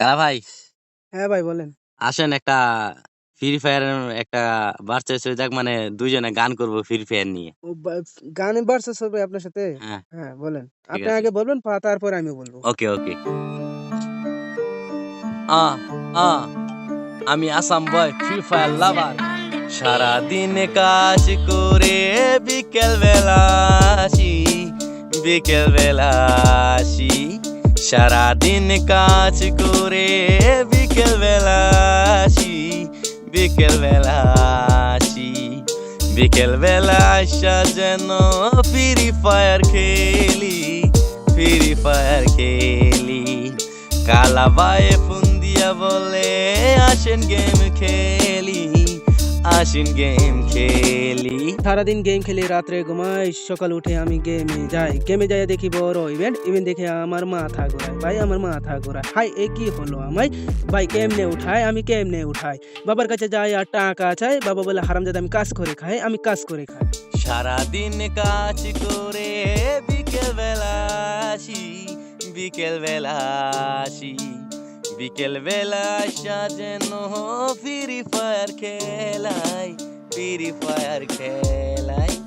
কারা ভাই? হ্যাঁ ভাই বলেন। আসেন একটা ফ্রি ফায়ার একটা বার্চেস হয়ে যাক মানে দুইজনে গান করব ফ্রি ফায়ার নিয়ে। ও গানে ভার্সেস হবে আপনার সাথে? হ্যাঁ। হ্যাঁ বলেন। আপনি আগে বলবেন তারপরে আমি বলব। ওকে ওকে। আ আ আমি Assam boy free fire lover সারা দিন কাজ করে বিকেল বেলা আসি বিকেল বেলা আসি। সারা দিন কাজ করে বিকেল বেলা আসি বিকেল বেলা আসি। বিকেল বেলা আসা যেন ফ্রি ফায়ার খেলি ফ্রি ফায়ার খেলি। কালা বায়ে ফোন দিয়া বলে আসেন গেম খেলি। আসেন গেম খেলি। সারাদিন গেম খেলে রাত্রে ঘুমাই সকাল উঠে আমি গেমে যাই। গেমে যাই দেখি বড় ইভেন্ট ইভেন্ট দেখে আমার মাথা ঘোরায়। ভাই আমার মাথা ঘোরায়। হাই এ কি হলো আমায়? ভাই কেমনে উঠায়? আমি কেমনে উঠাই? বাবার কাছে যাই আর টাকা চাই। বাবা বলে হারাম হারামজাদা আমি কাজ করে খাই আমি কাজ করে খাই। সারাদিন কাজ করে বিকেল বেলা আসি বিকেল বেলা আসি বিকেল বেলা আসা যেন ফ্রি ফায়ার খেলাই ফ্রি ফায়ার খেলাই